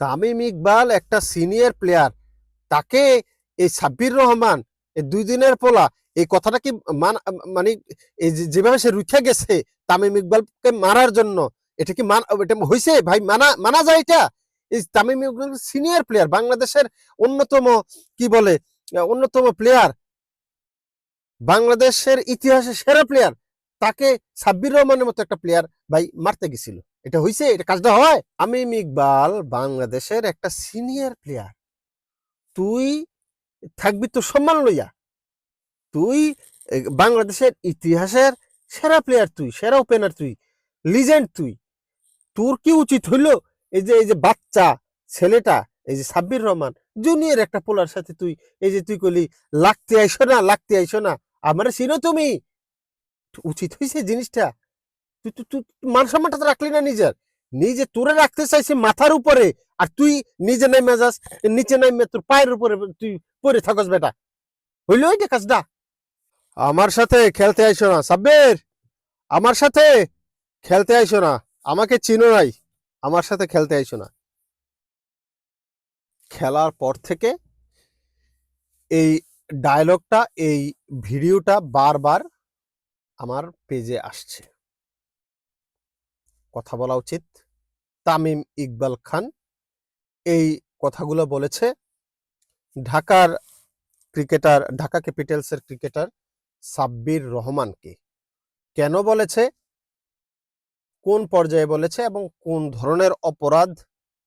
তামিম ইকবাল একটা senior player তাকে এই সাব্বির রহমান দুই দিনের পোলা, এই কথাটা কি মানে এই যেভাবে সে রুখে গেছে তামিম ইকবালকে মারার জন্য, এটা কি এটা হয়েছে ভাই, মানা মানা যায় এটা? এই তামিম ইকবাল সিনিয়র প্লেয়ার বাংলাদেশের অন্যতম, কি বলে, অন্যতম প্লেয়ার বাংলাদেশের ইতিহাসে সেরা প্লেয়ার তাকে সাব্বির রহমানের মতো একটা প্লেয়ার ভাই, মারতে গেছিল। এটা হইছে, এটা কাজটা হয়। আমি ইকবাল বাংলাদেশের একটা সিনিয়র প্লেয়ার তুই থাকবি তো সম্মান লইয়া। তুই বাংলাদেশের ইতিহাসের সেরা প্লেয়ার তুই, সেরা ওপেনার তুই লিজেন্ড তুই। তোর কি উচিত হইল? এই যে এই যে বাচ্চা, ছেলেটা, এই যে সাব্বির রহমান জুনিয়র একটা পোলার সাথে তুই, এই যে তুই কলি লাগতে আইসো না, লাগতে আইসো না, আমার চিনো তুমি। উচিত হয়েছে জিনিসটা। তুই তুই মান সম্মানটা তো রাখলি না নিজের। নিজে তোরে রাখতে চাইছে মাথার উপরে, আর তুই নিজে নেমে যাস নিচে নেমে তোর পায়ের উপরে তুই পরে থাকস বেটা। হইল ওইটা কাজটা। আমার সাথে খেলতে আইসো না, সাব্বির। আমার সাথে খেলতে আইসো না, আমাকে চিনো নাই, আমার সাথে খেলতে আইসো না। খেলার পর থেকে এই ডায়লগটা এই ভিডিওটা বারবার আমার পেজে আসছে। কথা বলা উচিত। তামিম ইকবাল খান এই কথাগুলো বলেছে। ঢাকার ক্রিকেটার, ঢাকা ক্যাপিটালসের ক্রিকেটার সাব্বির রহমানকে কেন বলেছে? কোন পর্যায়ে বলেছে এবং কোন ধরনের অপরাধ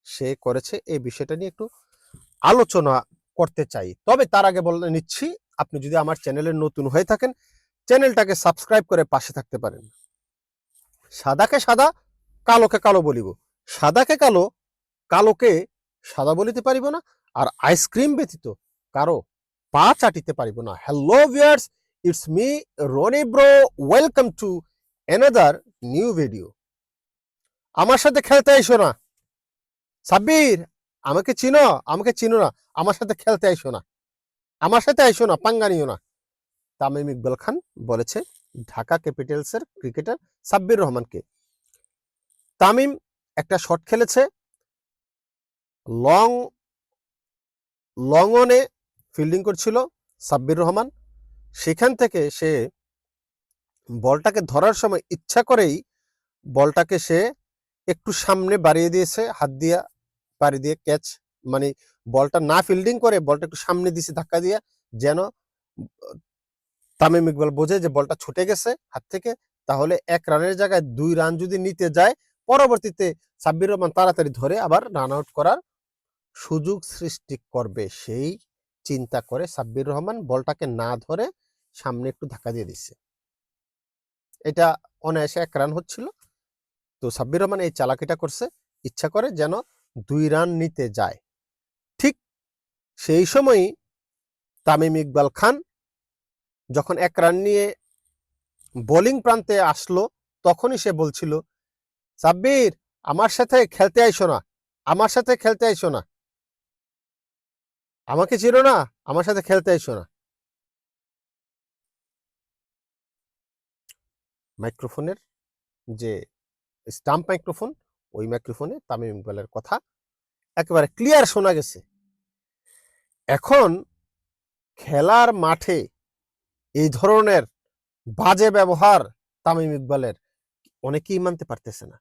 সে করেছে এই বিষয়টা নিয়ে একটু আলোচনা করতে চাই। তবে তার আগে বলে নিচ্ছি, আপনি যদি আমার চ্যানেলের নতুন হয়ে থাকেন, চ্যানেলটাকে সাবস্ক্রাইব করে পাশে থাকতে পারেন। সাদাকে সাদা কালোকে কালো বলিব। সাদাকে কালো, কালোকে সাদা বলিতে পারিব না আর আইসক্রিম ব্যতীত কারও পা চাটিতে পারিব না। Hello viewers it's me Rony bro welcome to another new video আমার সাথে খেলতে আইসো না। সাব্বির, আমাকে চিনো? আমাকে চিনো না। আমার সাথে খেলতে আইসো না। আমার সাথে আইসো না, পাঙ্গা নিও না। তামিম ইকবাল খান বলেছে, ঢাকা ক্যাপিটালসের ক্রিকেটার সাব্বির রহমানকে। তামিম একটা শট খেলেছে। লং লং অনে ফিল্ডিং করছিল সাব্বির রহমান। সেখান থেকে সে বলটাকে ধরার সময় ইচ্ছা করেই বলটাকে সে একটু সামনে বাড়িয়ে দিয়েছে, হাত দিয়া বাড়ি দিয়ে ক্যাচ মানে বলটা না ফিল্ডিং করে বলটা একটু সামনে দিয়েছে ধাক্কা দিয়ে, যেন তামিম ইকবাল বোঝে যে বলটা ছুটে গেছে হাত থেকে। তাহলে এক রানের জায়গায় দুই রান যদি নিতে যায় পরবর্তীতে সাব্বির রহমান তাড়াতাড়ি ধরে আবার রান আউট করার সুযোগ সৃষ্টি করবে। সেই চিন্তা করে সাব্বির রহমান বলটাকে না ধরে সামনে একটু ধাক্কা দিয়ে দিচ্ছে। এটা অনায়াসে এক রান হচ্ছিল। তো সাব্বির রহমান এই চালাকিটা করছে। ইচ্ছা করে যেন দুই রান নিতে যায়। ঠিক সেই সময়ই তামিম ইকবাল খান যখন এক রান নিয়ে বোলিং প্রান্তে আসলো, তখনই সে বলছিল সাব্বির, আমার সাথে খেলতে আইসো না। আমার সাথে খেলতে আইসো না। আমাকে চিনো না, আমার সাথে খেলতে আইসো না। মাইক্রোফোনের যে স্টাম্প মাইক্রোফোন, ওই মাইক্রোফোনে তামিম ইকবালের কথা একেবারে ক্লিয়ার শোনা গেছে। এখন খেলার মাঠে এই ধরনের বাজে ব্যবহার তামিম ইকবালের অনেকেই মানতে পারতেছে না।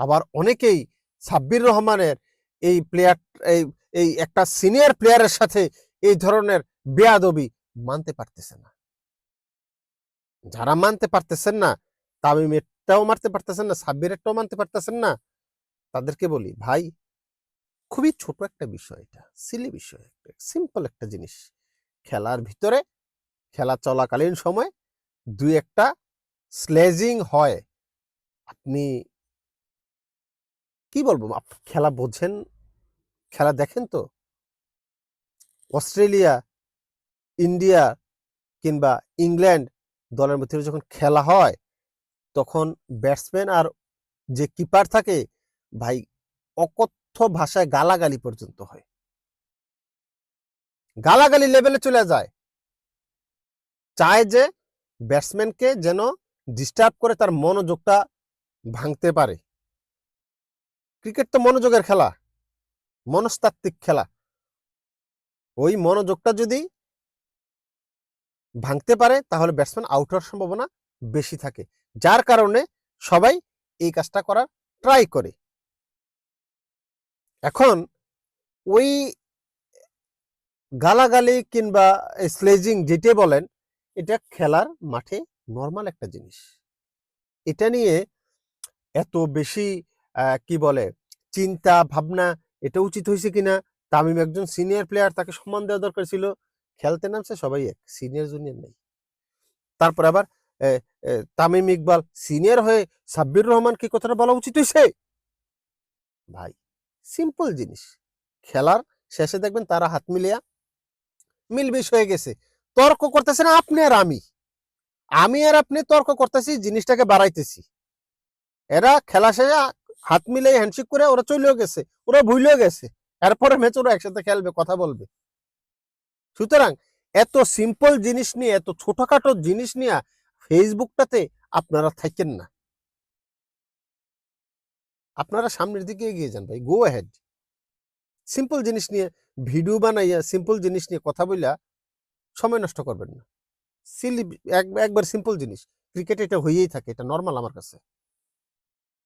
আবার অনেকেই সাব্বির রহমানের এই প্লেয়ার এই এই একটা সিনিয়র প্লেয়ারের সাথে এই ধরনের বেয়াদবি মানতে পারতেছে না। যারা মানতে পারতেছেন না, তামিমেরটাও মারতে পারতেছেন না, সাব্বিরেরটাও মানতে পারতেছেন না, তাদেরকে বলি, ভাই, খুবই ছোট একটা বিষয় এটা সিলি বিষয় একটা সিম্পল একটা জিনিস। খেলার ভিতরে খেলা চলাকালীন সময় দুই একটা স্লেজিং হয়। আপনি কি বলব? খেলা বোঝেন, খেলা দেখেন তো? অস্ট্রেলিয়া, ইন্ডিয়া কিংবা ইংল্যান্ড দলের মধ্যে যখন খেলা হয়, তখন ব্যাটসম্যান আর যে কিপার থাকে, ভাই, অকথ্য ভাষায় গালাগালি পর্যন্ত হয়। গালাগালি লেভেলে চলে যায়। চায় যে ব্যাটসম্যানকে যেন ডিস্টার্ব করে তার মনোযোগটা ভাঙতে পারে। ক্রিকেট তো মনোযোগের খেলা, মনস্তাত্ত্বিক খেলা। ওই মনোযোগটা যদি ভাঙতে পারে, তাহলে ব্যাটসম্যান আউট হওয়ার সম্ভাবনা বেশি থাকে। যার কারণে সবাই এই কাজটা করার ট্রাই করে। এখন ওই গালাগালি কিংবা স্লেজিং যেটা বলেন, এটা খেলার মাঠে নর্মাল একটা জিনিস। এটা নিয়ে এত বেশি কি বলে, চিন্তা, ভাবনা, এটা উচিত হয়েছে কিনা? তামিম একজন সিনিয়র প্লেয়ার তাকে সম্মান দেওয়া দরকার ছিল। খেলতে নামছে, সবাই এক সিনিয়র জুনিয়র নেই। তারপর আবার তামিম ইকবাল সিনিয়র হয়ে সাব্বির রহমান কি কথাটা বলা উচিত হয়েছে? ভাই সিম্পল জিনিস। খেলার শেষে দেখবেন তারা হাত মিলিয়া মিলবিশ হয়ে গেছে। তর্ক করতেছে না আপনি আর আমি। আমি আর আপনি তর্ক করতেছি, জিনিসটাকে বাড়াইতেছি। এরা খেলা শেষে হাত মিলে হ্যান্ডশেক করে ওরা চলেও গেছে, ওরা ভুলেও গেছে। এরপরে ম্যাচ ওরা একসাথে খেলবে, কথা বলবে। সুতরাং এত সিম্পল জিনিস নিয়ে, এত ছোটখাটো জিনিস নিয়ে ফেসবুকটাতে আপনারা থাকেন না। আপনারা সামনের দিকে এগিয়ে যান ভাই গো হেড সিম্পল জিনিস নিয়ে ভিডিও বানাইয়া সিম্পল জিনিস নিয়ে কথা বইলা সময় নষ্ট করবেন না। সিলি একবার সিম্পল জিনিস। ক্রিকেট এটা হয়েই থাকে, এটা নর্মাল আমার কাছে।